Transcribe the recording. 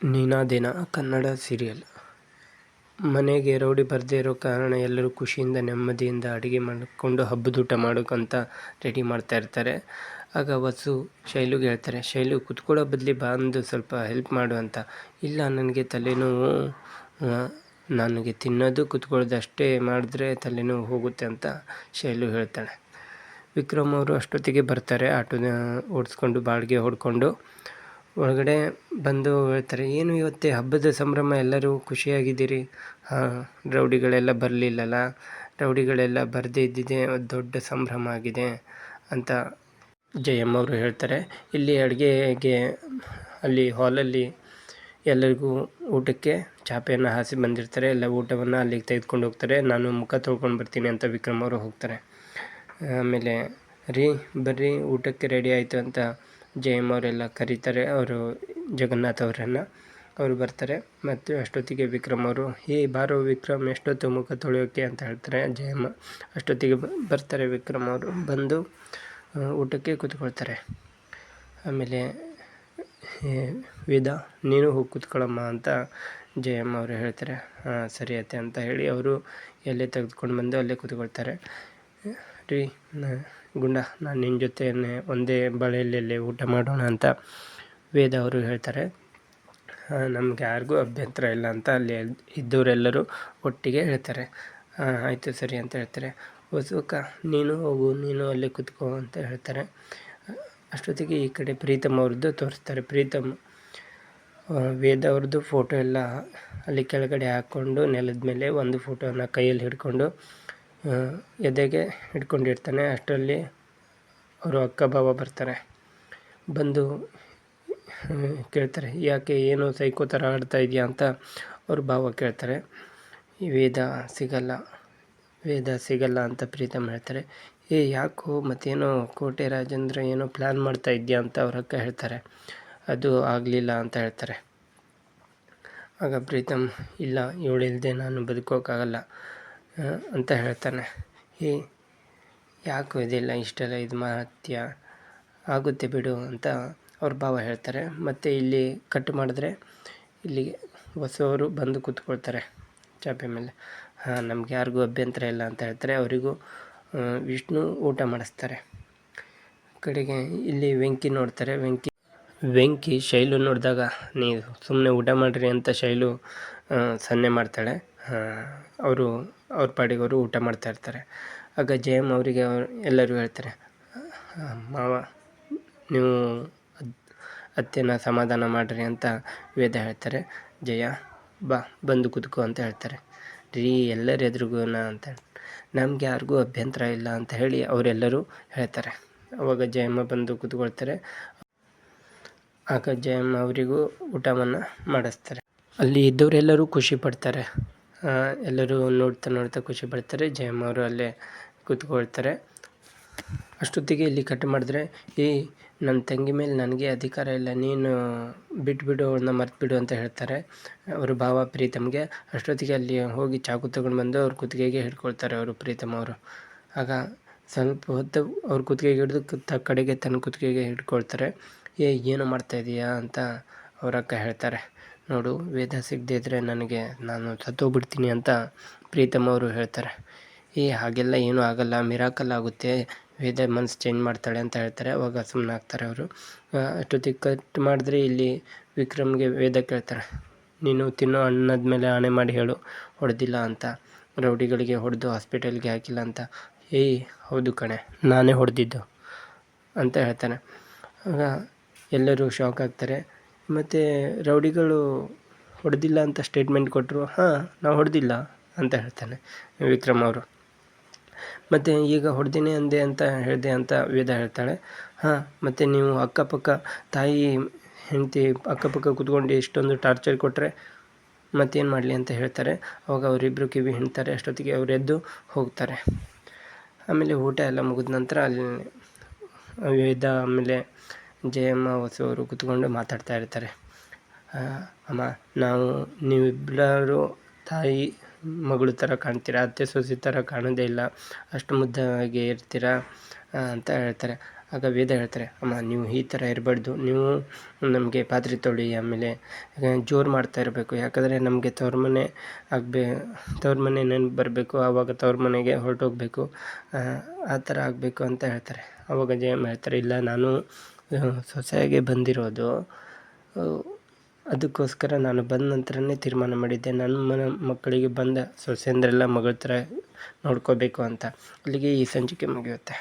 ನೀನಾದೇನ Kannada serial. ಮನೆಗೆ rowdy ಬರದೇ ಇರೋ ಕಾರಣ ಎಲ್ಲರೂ ಖುಷಿಯಿಂದ ನೆಮ್ಮದಿಯಿಂದ ಅಡುಗೆ ಮಾಡಿಕೊಂಡು ಹಬ್ಬದೂಟ ಮಾಡೋಕ್ಕಂತ ರೆಡಿ ಮಾಡ್ತಾ ಇರ್ತಾರೆ. ಆಗ ವಸು ಶೈಲುಗೆ ಹೇಳ್ತಾರೆ, ಶೈಲು, ಕುತ್ಕೊಳ್ಳೋ ಬದಲಿ ಬಂದು ಸ್ವಲ್ಪ ಹೆಲ್ಪ್ ಮಾಡು ಅಂತ. ಇಲ್ಲ, ನನಗೆ ತಲೆನೋವು ನನಗೆ ತಿನ್ನೋದು ಕುತ್ಕೊಳ್ಳೋದಷ್ಟೇ ಮಾಡಿದ್ರೆ ತಲೆನೋವು ಹೋಗುತ್ತೆ ಅಂತ ಶೈಲು ಹೇಳ್ತಾಳೆ. ವಿಕ್ರಮ್ ಅವರು ಅಷ್ಟೊತ್ತಿಗೆ ಬರ್ತಾರೆ, ಆಟೋನ ಓಡಿಸ್ಕೊಂಡು ಬಾಡಿಗೆ ಹೊಡ್ಕೊಂಡು. ಒಳಗಡೆ ಬಂದು ಹೇಳ್ತಾರೆ, ಏನು ಇವತ್ತೇ ಹಬ್ಬದ ಸಂಭ್ರಮ? ಎಲ್ಲರೂ ಖುಷಿಯಾಗಿದ್ದೀರಿ? ಹಾಂ, ರೌಡಿಗಳೆಲ್ಲ ಬರಲಿಲ್ಲಲ್ಲ? ರೌಡಿಗಳೆಲ್ಲ ಬರದೇ ಇದ್ದಿದೆ ದೊಡ್ಡ ಸಂಭ್ರಮ ಆಗಿದೆ ಅಂತ ಜಯಮ್ಮ ಅವರು ಹೇಳ್ತಾರೆ. ಇಲ್ಲಿ ಅಡುಗೆಗೆ, ಅಲ್ಲಿ ಹಾಲಲ್ಲಿ ಎಲ್ಲರಿಗೂ ಊಟಕ್ಕೆ ಚಾಪೆಯನ್ನು ಹಾಸಿ ಬಂದಿರ್ತಾರೆ. ಎಲ್ಲ ಊಟವನ್ನು ಅಲ್ಲಿಗೆ ತೆಗೆದುಕೊಂಡು ಹೋಗ್ತಾರೆ. ನಾನು ಮುಖ ತೊಳ್ಕೊಂಡು ಬರ್ತೀನಿ ಅಂತ ವಿಕ್ರಮ್ ಅವರು ಹೋಗ್ತಾರೆ. ಆಮೇಲೆ, ರೀ, ಬರ್ರಿ, ಊಟಕ್ಕೆ ರೆಡಿ ಆಯಿತು ಅಂತ ಜಯಮ್ಮ ಅವರೆಲ್ಲ ಕರೀತಾರೆ. ಅವರು ಜಗನ್ನಾಥ್ ಅವರನ್ನು. ಅವರು ಬರ್ತಾರೆ. ಮತ್ತು ಅಷ್ಟೊತ್ತಿಗೆ ವಿಕ್ರಮ್ ಅವರು, ಹೇ ಬಾರೋ ವಿಕ್ರಮ್, ಎಷ್ಟೊತ್ತು ಮುಖ ತೊಳೆಯೋಕೆ ಅಂತ ಹೇಳ್ತಾರೆ ಜಯಮ್ಮ. ಅಷ್ಟೊತ್ತಿಗೆ ಬರ್ತಾರೆ ವಿಕ್ರಮ್ ಅವರು. ಬಂದು ಊಟಕ್ಕೆ ಕೂತ್ಕೊಳ್ತಾರೆ. ಆಮೇಲೆ ವೇದ, ನೀನು ಹೋಗಿ ಕೂತ್ಕೊಳ್ಳಮ್ಮ ಅಂತ ಜಯಮ್ಮ ಅವರು ಹೇಳ್ತಾರೆ. ಹಾಂ, ಸರಿ ಅತ್ತೆ ಅಂತ ಹೇಳಿ ಅವರು ಎಲ್ಲೇ ತೆಗೆದುಕೊಂಡು ಬಂದು ಅಲ್ಲೇ ಕೂತ್ಕೊಳ್ತಾರೆ. ರೀ ಗುಂಡ, ನಾನು ನಿನ್ನ ಜೊತೆಯೇ ಒಂದೇ ಬಳೆಯಲ್ಲಿ ಊಟ ಮಾಡೋಣ ಅಂತ ವೇದ ಅವರು ಹೇಳ್ತಾರೆ. ನಮ್ಗೆ ಯಾರಿಗೂ ಅಭ್ಯಂತರ ಇಲ್ಲ ಅಂತ ಅಲ್ಲಿ ಇದ್ದವರೆಲ್ಲರೂ ಒಟ್ಟಿಗೆ ಹೇಳ್ತಾರೆ. ಆಯಿತು ಸರಿ ಅಂತ ಹೇಳ್ತಾರೆ. ವಸುಕ, ನೀನು ಹೋಗು, ನೀನು ಅಲ್ಲಿ ಕುತ್ಕೋ ಅಂತ ಹೇಳ್ತಾರೆ. ಅಷ್ಟೊತ್ತಿಗೆ ಈ ಕಡೆ ಪ್ರೀತಮ್ ಅವ್ರದ್ದು ತೋರಿಸ್ತಾರೆ. ಪ್ರೀತಮ್ ವೇದ ಅವ್ರದ್ದು ಫೋಟೋ ಎಲ್ಲ ಅಲ್ಲಿ ಕೆಳಗಡೆ ಹಾಕ್ಕೊಂಡು ನೆಲದ ಮೇಲೆ ಒಂದು ಫೋಟೋನ ಕೈಯಲ್ಲಿ ಹಿಡ್ಕೊಂಡು ಎದೆಗೆ ಹಿಡ್ಕೊಂಡಿರ್ತಾನೆ. ಅಷ್ಟರಲ್ಲಿ ಅವರು ಅಕ್ಕ ಬಾವ ಬರ್ತಾರೆ. ಬಂದು ಕೇಳ್ತಾರೆ, ಯಾಕೆ ಏನು ಸೈಕೋ ಥರ ಆಡ್ತಾ ಇದೆಯಾ? ಅಂತ ಅವ್ರ ಭಾವ ಕೇಳ್ತಾರೆ. ವೇದ ಸಿಗಲ್ಲ ವೇದ ಸಿಗಲ್ಲ ಅಂತ ಪ್ರೀತಮ್ ಹೇಳ್ತಾರೆ. ಏ, ಯಾಕೋ ಮತ್ತೇನೋ ಕೋಟೆ ರಾಜೇಂದ್ರ ಏನೋ ಪ್ಲ್ಯಾನ್ ಮಾಡ್ತಾ ಇದೆಯಾ? ಅಂತ ಅವ್ರ ಅಕ್ಕ ಹೇಳ್ತಾರೆ. ಅದು ಆಗಲಿಲ್ಲ, ಅಂತ ಹೇಳ್ತಾರೆ. ಆಗ ಪ್ರೀತಮ್, ಇಲ್ಲ ಇವಳಿಲ್ಲದೆ ನಾನು ಬದುಕೋಕ್ಕಾಗಲ್ಲ ಅಂತ ಹೇಳ್ತಾನೆ. ಈ ಯಾಕೋ ಇದೆಲ್ಲ ಇಷ್ಟೆಲ್ಲ ಇದು ಮಹತ್ಯ? ಆಗುತ್ತೆ ಬಿಡು ಅಂತ ಅವ್ರ ಭಾವ ಹೇಳ್ತಾರೆ. ಮತ್ತು ಇಲ್ಲಿ ಕಟ್ ಮಾಡಿದ್ರೆ ಇಲ್ಲಿಗೆ ಹೊಸವರು ಬಂದು ಕೂತ್ಕೊಳ್ತಾರೆ ಚಾಪೆ ಮೇಲೆ. ಹಾಂ, ನಮ್ಗೆ ಯಾರಿಗೂ ಅಭ್ಯಂತರ ಇಲ್ಲ ಅಂತ ಹೇಳ್ತಾರೆ. ಅವರಿಗೂ ವಿಷ್ಣು ಊಟ ಮಾಡಿಸ್ತಾರೆ. ಕಡೆಗೆ ಇಲ್ಲಿ ವೆಂಕಿ ನೋಡ್ತಾರೆ. ವೆಂಕಿ ವೆಂಕಿ ಶೈಲು ನೋಡಿದಾಗ ನೀವು ಸುಮ್ಮನೆ ಊಟ ಮಾಡಿರಿ ಅಂತ ಶೈಲು ಸನ್ನೆ ಮಾಡ್ತಾಳೆ. ಅವರು ಅವ್ರ ಪಾಡಿಗೆ ಅವರು ಊಟ ಮಾಡ್ತಾ ಇರ್ತಾರೆ. ಆಗ ಜಯಮ್ಮ ಅವರಿಗೆ ಎಲ್ಲರೂ ಹೇಳ್ತಾರೆ ಮಾವ, ನೀವು ಅತ್ತೆನ ಸಮಾಧಾನ ಮಾಡಿರಿ ಅಂತ ವೇದ ಹೇಳ್ತಾರೆ. ಜಯ, ಬಾ, ಬಂದು ಕುತ್ಕೋ ಅಂತ ಹೇಳ್ತಾರೆ. ರೀ, ಎಲ್ಲರ ಎದುರುಗೂನ ಅಂತ ನಮ್ಗೆ ಯಾರಿಗೂ ಅಭ್ಯಂತರ ಇಲ್ಲ ಅಂತ ಹೇಳಿ ಅವರೆಲ್ಲರೂ ಹೇಳ್ತಾರೆ. ಅವಾಗ ಜಯಮ್ಮ ಬಂದು ಕುತ್ಕೊಳ್ತಾರೆ. ಆಗ ಜಯಮ್ಮ ಅವರಿಗೂ ಊಟವನ್ನು ಮಾಡಿಸ್ತಾರೆ. ಅಲ್ಲಿ ಇದ್ದವರೆಲ್ಲರೂ ಖುಷಿ ಪಡ್ತಾರೆ. ಎಲ್ಲರೂ ನೋಡ್ತಾ ನೋಡ್ತಾ ಖುಷಿ ಪಡ್ತಾರೆ. ಜಯಮ್ಮ ಅವರು ಅಲ್ಲೇ ಕೂತ್ಕೊಳ್ತಾರೆ. ಅಷ್ಟೊತ್ತಿಗೆ ಇಲ್ಲಿ ಕಟ್ ಮಾಡಿದ್ರೆ ಈ ನನ್ನ ತಂಗಿ ಮೇಲೆ ನನಗೆ ಅಧಿಕಾರ ಇಲ್ಲ, ನೀನು ಬಿಟ್ಬಿಡು ಅವ್ರನ್ನ ಮರ್ತುಬಿಡು ಅಂತ ಹೇಳ್ತಾರೆ. ಅವರು ಭಾವ ಪ್ರೀತಮ್ಗೆ. ಅಷ್ಟೊತ್ತಿಗೆ ಅಲ್ಲಿ ಹೋಗಿ ಚಾಕು ತಗೊಂಡು ಬಂದು ಅವ್ರ ಕುತ್ತಿಗೆಗೆ ಹಿಡ್ಕೊಳ್ತಾರೆ ಅವರು, ಪ್ರೀತಮ್ ಅವರು. ಆಗ ಸ್ವಲ್ಪ ಹೊತ್ತು ಅವ್ರ ಕುತ್ತಿಗೆಗೆ ಹಿಡಿದು ತ, ಕಡೆಗೆ ತನ್ನ ಕುತ್ತಿಗೆಗೆ ಹಿಡ್ಕೊಳ್ತಾರೆ. ಏ, ಏನು ಮಾಡ್ತಾ ಇದೀಯಾ? ಅಂತ ಅವರಕ್ಕ ಹೇಳ್ತಾರೆ. ನೋಡು, ವೇದ ಸಿಗದೇ ಇದ್ದರೆ ನನಗೆ ನಾನು ಸತ್ತೋಗ್ಬಿಡ್ತೀನಿ ಅಂತ ಪ್ರೀತಮ್ ಅವರು ಹೇಳ್ತಾರೆ. ಏ, ಹಾಗೆಲ್ಲ ಏನೂ ಆಗಲ್ಲ, ಮಿರಾಕಲ್ ಆಗುತ್ತೆ, ವೇದ ಮನ್ಸು ಚೇಂಜ್ ಮಾಡ್ತಾಳೆ ಅಂತ ಹೇಳ್ತಾರೆ, ಅವಾಗ ಸುಮ್ಮನೆ ಆಗ್ತಾರೆ ಅವರು. ಅಷ್ಟೊತ್ತಿಗೆ ಕಟ್ ಮಾಡಿದ್ರೆ ಇಲ್ಲಿ ವಿಕ್ರಮ್ಗೆ ವೇದ ಕೇಳ್ತಾರೆ, ನೀನು ತಿನ್ನೋ ಅನ್ನದ ಮೇಲೆ ಆಣೆ ಮಾಡಿ ಹೇಳು, ಹೊಡೆದಿಲ್ಲ ಅಂತ, ರೌಡಿಗಳಿಗೆ ಹೊಡೆದು ಹಾಸ್ಪಿಟಲ್ಗೆ ಹಾಕಿಲ್ಲ ಅಂತ. ಏಯ್ ಹೌದು ಕಣೆ, ನಾನೇ ಹೊಡೆದಿದ್ದು ಅಂತ ಹೇಳ್ತಾನೆ ಆಗ ಎಲ್ಲರೂ ಶಾಕ್ ಆಗ್ತಾರೆ. ಮತ್ತು ರೌಡಿಗಳು ಹೊಡೆದಿಲ್ಲ ಅಂತ ಸ್ಟೇಟ್ಮೆಂಟ್ ಕೊಟ್ಟರು ಹಾಂ, ನಾವು ಹೊಡೆದಿಲ್ಲ ಅಂತ ಹೇಳ್ತಾನೆ ವಿಕ್ರಮ್ ಅವರು. ಮತ್ತು ಈಗ ಹೊಡೆದಿನಿ ಅಂದೆ ಅಂತ ಹೇಳಿದೆ ಅಂತ ವೇದ ಹೇಳ್ತಾಳೆ. ಹಾಂ, ಮತ್ತು ನೀವು ಅಕ್ಕಪಕ್ಕ ತಾಯಿ, ಹೆಂಡತಿ ಅಕ್ಕಪಕ್ಕ ಕುತ್ಕೊಂಡು ಇಷ್ಟೊಂದು ಟಾರ್ಚರ್ ಕೊಟ್ಟರೆ ಮತ್ತೇನು ಮಾಡಲಿ ಅಂತ ಹೇಳ್ತಾರೆ. ಅವಾಗ ಅವರಿಬ್ಬರು ಕಿವಿ ಹಿಂಡ್ತಾರೆ, ಅಷ್ಟೊತ್ತಿಗೆ ಅವ್ರು ಎದ್ದು ಹೋಗ್ತಾರೆ. ಆಮೇಲೆ ಊಟ ಎಲ್ಲ ಮುಗಿದ ನಂತರ ಅಲ್ಲಿ ವೇದ ಆಮೇಲೆ ಜಯಮ್ಮ ವಸು ಅವರು ಕೂತ್ಕೊಂಡು ಮಾತಾಡ್ತಾ ಇರ್ತಾರೆ. ಅಮ್ಮ, ನಾವು ನೀವಿಬ್ಬರು ತಾಯಿ ಮಗಳು ಥರ ಕಾಣ್ತೀರಾ? ಅತ್ತೆ ಸೊಸೆ ಥರ ಕಾಣೋದೇ ಇಲ್ಲ. ಅಷ್ಟು ಮುದ್ದಾಗಿ ಇರ್ತೀರಾ? ಅಂತ ಹೇಳ್ತಾರೆ. ಆಗ ವೇದ ಹೇಳ್ತಾರೆ, ಅಮ್ಮ, ನೀವು ಈ ಥರ ಇರಬಾರ್ದು. ನೀವು ನಮಗೆ ಪಾತ್ರೆ ತೊಳಿ, ಆಮೇಲೆ ಜೋರು ಮಾಡ್ತಾ ಇರಬೇಕು. ಯಾಕಂದರೆ ನಮಗೆ ತವ್ರ ಮನೆ ಆಗಬೇ, ತವ್ರ ಮನೆ ನೆನಪು ಬರಬೇಕು. ಆವಾಗ ತವ್ರ ಮನೆಗೆ ಹೊರಟೋಗ್ಬೇಕು. ಆ ಥರ ಆಗಬೇಕು ಅಂತ ಹೇಳ್ತಾರೆ. ಆವಾಗ ಜಯಮ್ಮ ಹೇಳ್ತಾರೆ, ಇಲ್ಲ, ನಾನು ಸೊಸೆಯಾಗಿ ಬಂದಿರೋದು. ಅದಕ್ಕೋಸ್ಕರ ನಾನು ಬಂದ ನಂತರನೇ ತೀರ್ಮಾನ ಮಾಡಿದ್ದೆ. ನನ್ನ ಮನ, ಮಕ್ಕಳಿಗೆ ಬಂದ ಸೊಸೆಯಂದಿರೆಲ್ಲ ಮಗಳ ಥರ ನೋಡ್ಕೋಬೇಕು ಅಂತ. ಅಲ್ಲಿಗೆ ಈ ಸಂಚಿಕೆ ಮುಗಿಯುತ್ತೆ.